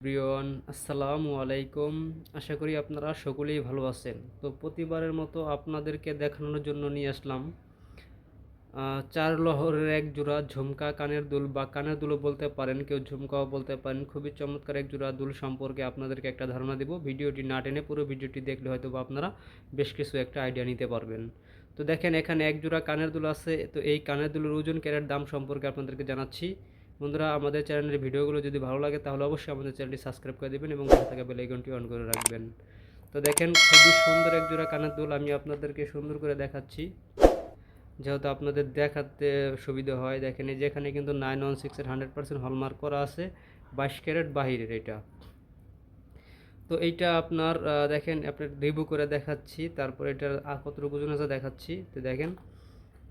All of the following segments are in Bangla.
প্রিয়ন আসসালামু আলাইকুম। আশা করি আপনারা সকলেই ভালো আছেন। তো প্রতিবারের মতো আপনাদেরকে দেখানোর জন্য নিয়ে আসলাম। চার লহরের এক জোড়া ঝুমকা কানের দুল বা কানের দুলও বলতে পারেন, কেউ ঝুমকাও বলতে পারেন। খুবই চমৎকার এক জোড়া দুল সম্পর্কে আপনাদেরকে একটা ধারণা দেব। ভিডিওটি না টেনে পুরো ভিডিওটি দেখলে হয়তো বা আপনারা বেশ কিছু একটা আইডিয়া নিতে পারবেন। তো দেখেন, এখানে এক জোড়া কানের দুল আছে। তো এই কানের দুলের ওজন ক্যারের দাম সম্পর্কে আপনাদেরকে জানাচ্ছি। বন্ধুরা, আমাদের চ্যানেলের ভিডিওগুলো যদি ভালো লাগে, তাহলে অবশ্যই আমাদের চ্যানেলটি সাবস্ক্রাইব করে দেবেন এবং পাশে থাকা বেল আইকনটি অন করে রাখবেন। তো দেখেন, খুবই সুন্দর এক জোড়া কানের দুল আমি আপনাদেরকে সুন্দর করে দেখাচ্ছি। যেহেতু আপনাদের দেখাতে সুবিধা হয়, দেখেন এই যেখানে কিন্তু নাইন ওয়ান সিক্সের হান্ড্রেড পার্সেন্ট হলমার্ক করা আছে, বাইশ ক্যারেট বাহিরের এটা। তো এইটা আপনার দেখেন, আপনার রিভিউ করে দেখাচ্ছি, তারপর এটার কতটুকু আছে দেখাচ্ছি। তো দেখেন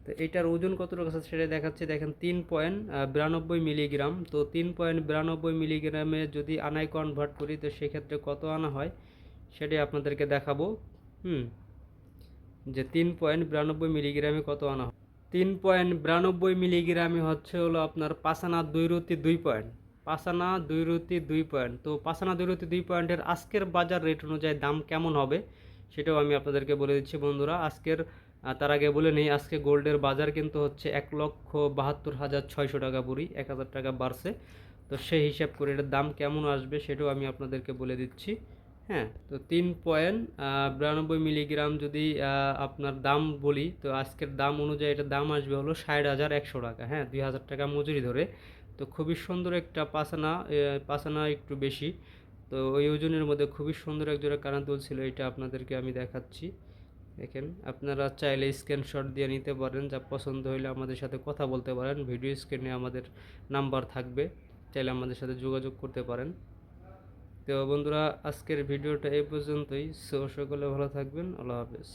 তো এটার ওজন কতটুকু আছে সেটা দেখাচ্ছে। দেখেন তিন পয়েন্ট বিরানব্বই মিলিগ্রাম তো তিন পয়েন্ট বিরানব্বই মিলিগ্রামে যদি আনায় কনভার্ট করি, তো সেক্ষেত্রে কত আনা হয় সেটাই আপনাদেরকে দেখাবো। হুম, যে তিন পয়েন্ট বিরানব্বই মিলিগ্রামে কত আনা হয়? তিন পয়েন্ট বিরানব্বই মিলিগ্রামে হচ্ছে হলো আপনার পাসানা দুই রুতি দুই পয়েন্ট পাসানা দুই রুতি দুই পয়েন্ট তো পাসানা দুই রুতি দুই পয়েন্টের আজকের বাজার রেট অনুযায়ী দাম কেমন হবে, সেটাও আমি আপনাদেরকে বলে দিচ্ছি বন্ধুরা। আজকের তার আগে বলে নেই, আজকে গোল্ডের বাজার কিন্তু হচ্ছে এক লক্ষ বাহাত্তর হাজার ছয়শো টাকা বুড়ি, এক হাজার টাকা বাড়ছে। তো সেই হিসাব করে এটার দাম কেমন আসবে সেটাও আমি আপনাদেরকে বলে দিচ্ছি। হ্যাঁ তো তিন পয়েন্ট বিরানব্বই মিলিগ্রাম যদি আপনার দাম বলি, তো আজকের দাম অনুযায়ী এটার দাম আসবে হলো ষাট হাজার একশো টাকা। হ্যাঁ দুই হাজার টাকা মজুরি ধরে। তো খুবই সুন্দর একটা পাসানা পাসানা একটু বেশি। তো ওই ওজনের মধ্যে খুবই সুন্দর এক জোড়া কানা দুল ছিল, এটা আপনাদেরকে আমি দেখাচ্ছি। দেখেন, আপনারা চাইলে স্ক্রিনশট দিয়ে নিতে পারেন, যা পছন্দ হইলে আমাদের সাথে কথা বলতে পারেন। ভিডিও স্ক্রিনে আমাদের নাম্বার থাকবে, চাইলে আমাদের সাথে যোগাযোগ করতে পারেন। তো বন্ধুরা, আজকের ভিডিওটা এই পর্যন্তই। সো সকলে ভালো থাকবেন। আল্লাহ হাফেজ।